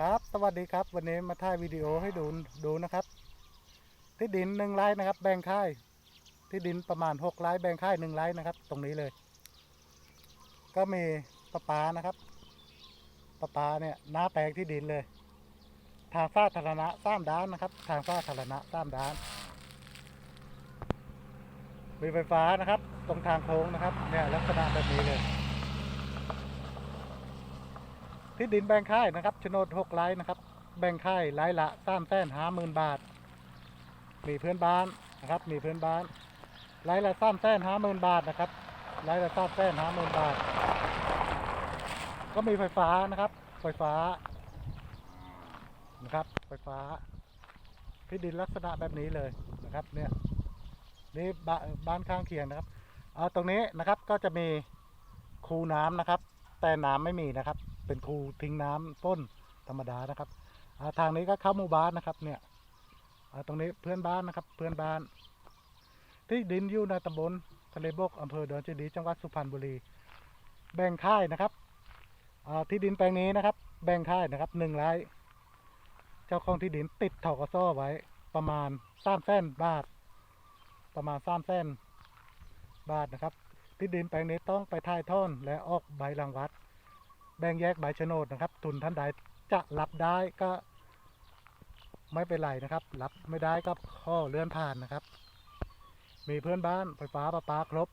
ครับ สวัสดีครับ วันนี้มาถ่ายวิดีโอให้ดูดูนะครับ ที่ดินหนึ่งไร่นะครับ แบ่งค่าย ที่ดินประมาณหกไร่แบ่งค่ายหนึ่งไร่นะครับ ตรงนี้เลย ก็มีประปานะครับประปาเนี่ยหน้าแปลงที่ดินเลย ทางสาธารณะสามด้านนะครับ ทางสาธารณะสามด้าน มีไฟฟ้านะครับ ตรงทางโค้งนะครับ เนี่ยลักษณะแบบนี้เลย ที่ดินแบ่งค่ายนะครับโฉนดหกไร่นะครับ แบ่งค่ายไร่ละสามแสนห้าหมื่นบาท มีเพื่อนบ้านนะครับ มีเพื่อนบ้านไร่ละสามแสนห้าหมื่นบาทนะครับไร่ละสามแสนห้าหมื่นบาท ก็มีไฟฟ้านะครับ ไฟฟ้านะครับ ไฟฟ้า ที่ดินลักษณะแบบนี้เลยนะครับ เนี่ยนี่บ้านบ้านข้างเคียงนะครับ เอาตรงนี้นะครับก็จะมีคูน้ำนะครับ แต่น้ำไม่มีนะครับ เป็นคูทิ้งน้ำต้นธรรมดานะครับาทางนี้ก็เข้าหมู่บ้านนะครับ เนี่ยตรงนี้เพื่อนบ้านนะครับ เพื่อนบ้าน ที่ดินอยู่ในตำบลทะเลบกอำเภอดอนเจดี จังหวัดสุพรรณบุรี แบ่งค่ายนะครับที่ดินแปลงนี้นะครับ แบ่งค่ายนะครับหนึ่งไร่เจ้าของที่ดินติดถกสไว้ประมาณสามแสนบาท ประมาณสามแสนบาทนะครับ ที่ดินแปลงนี้ต้องไปถ่ายท่อนและออกใบรางวัด แบ่งแยกใบโฉนดนะครับ ทุนท่านใดจะรับได้ก็ไม่เป็นไรนะครับ รับไม่ได้ก็ข้อเลื่อนผ่านนะครับ มีเพื่อนบ้านไฟฟ้าประปาครบ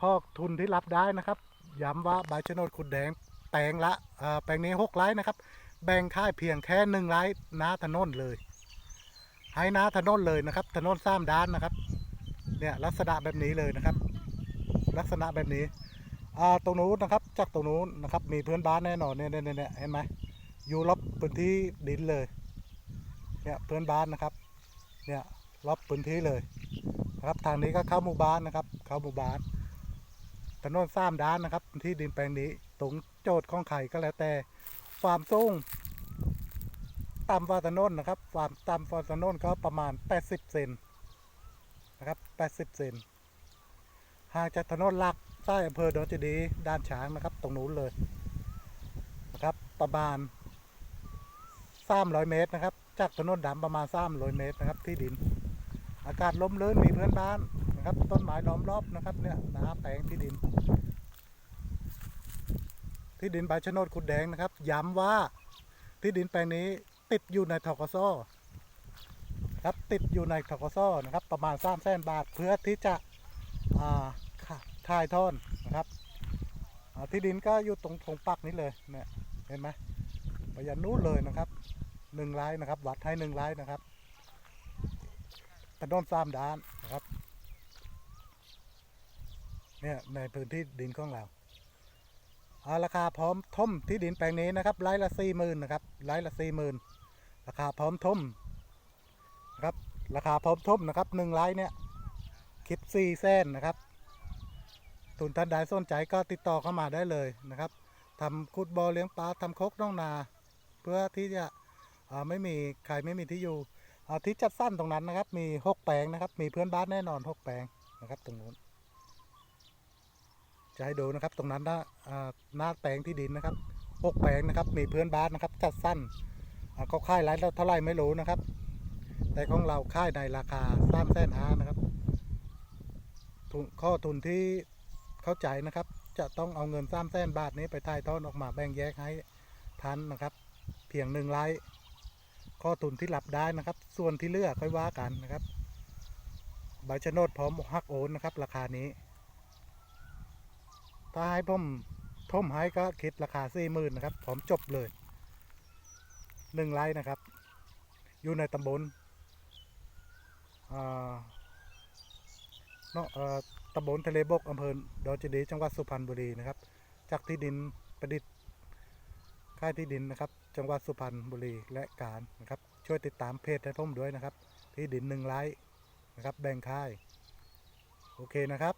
ข้อทุนที่รับได้นะครับย้ำว่าใบโฉนดขุดแดงแปลงละอ่าแปลงนี้หกไร่นะครับ แบ่งค่ายเพียงแค่หนึ่งไร่น้าถนนเลย ให้น้าถนนเลยนะครับ ถนนสามด้านนะครับ เนี่ยลักษณะแบบนี้เลยนะครับ ลักษณะแบบนี้ อ่าตรงนู้นนะครับ จากตรงนู้นนะครับ มีเพื่อนบ้านแน่นอนเนี่ยเนี่ยเนี่ยเห็นไหมอยู่รอบพื้นที่ดินเลย เนี่ยเพื่อนบ้านนะครับ เนี่ยรอบพื้นที่เลยนะครับทางนี้ก็เข้าหมู่บ้านนะครับ เข้าหมู่บ้านถนนสามด้านนะครับ ที่ดินแปลงนี้ตรงโจทย์ของไข่ก็แล้วแต่ความสูงต่ำกว่าถนนนะครับ ความต่ำกว่าถนนก็ประมาณ 80 เซนนะครับ 80 เซนห่างจากถนนหลัก ใต้อำเภอดอนเจดีด้านช้างนะครับ ตรงนู้นเลยนะครับ ประมาณ300เมตรนะครับ จากถนนดำประมาณ300เมตรนะครับ ที่ดิน อากาศลมเลื่นมีเพื่อนบ้านนะครับ ต้นไม้ล้อมรอบนะครับเนี่ยนาแปลงที่ดิน ที่ดินใบชะโนดขุดแดงนะครับ ย้ำว่าที่ดินแปลงนี้ติดอยู่ในทกศครับติดอยู่ในทกศนะครับ ประมาณ3แสนบาทเพื่อที่จะอ่าค่ะ ถ่ายทอนนะครับที่ดินก็อยู่ตรงทงปักนี้เลยเนี่ยเห็นไหมไปยันนู้นเลยนะครับหนึ่งไร่นะครับ วัดให้หนึ่งไร่นะครับถนนสามด้านนะครับเนี่ยในพื้นที่ดินของเราเอาราคาพร้อมท่มที่ดินแปลงนี้นะครับไร่ละสี่หมื่นนะครับไร่ละสี่หมื่นราคาพร้อมท่มนะครับราคาพร้อมท่มนะครับหนึ่งไร่เนี่ยคิดสี่แสนนะครับ ทุนท่านใดสนใจก็ติดต่อเข้ามาได้เลยนะครับทำขุดบ่อเลี้ยงปลาทำโคกน้องนา เพื่อที่จะไม่มีใครไม่มีที่อยู่ที่จัดสั้นตรงนั้นนะครับ มีหกแปลงนะครับ มีเพื่อนบ้านแน่นอนหกแปลงนะครับ ตรงนู้นจะให้ดูนะครับ ตรงนั้นหน้าหน้าแปลงที่ดินนะครับหกแปลงนะครับ มีเพื่อนบ้านนะครับ จัดสั้นเขาค่ายไรเท่าไรไม่รู้นะครับ แต่ของเราค่ายในราคาสามแสนห้านะครับข้อทุนที่ เข้าใจนะครับ จะต้องเอาเงินสามแสนบาทนี้ไปถ่ายทอดออกมาแบ่งแยกให้ทันนะครับ เพียงหนึ่งไร่ข้อทุนที่รับได้นะครับ ส่วนที่เลือกค่อยว่ากันนะครับใบชะโนดพร้อมหักโอนนะครับ ราคานี้ถ้าให้ผมท่มให้ก็คิดราคาสี่หมื่นนะครับพร้อมจบเลยหนึ่งไร่นะครับ อยู่ในตำบลอ่าเนาะ ตำบลทะเลบกอำเภอดอนเจดี จังหวัดสุพรรณบุรีนะครับ จากที่ดินประดิษฐ์ค่ายที่ดินนะครับ จังหวัดสุพรรณบุรีและการนะครับ ช่วยติดตามเพจให้ผมด้วยนะครับ ที่ดินหนึ่งไร่นะครับ แบ่งค่าย โอเคนะครับ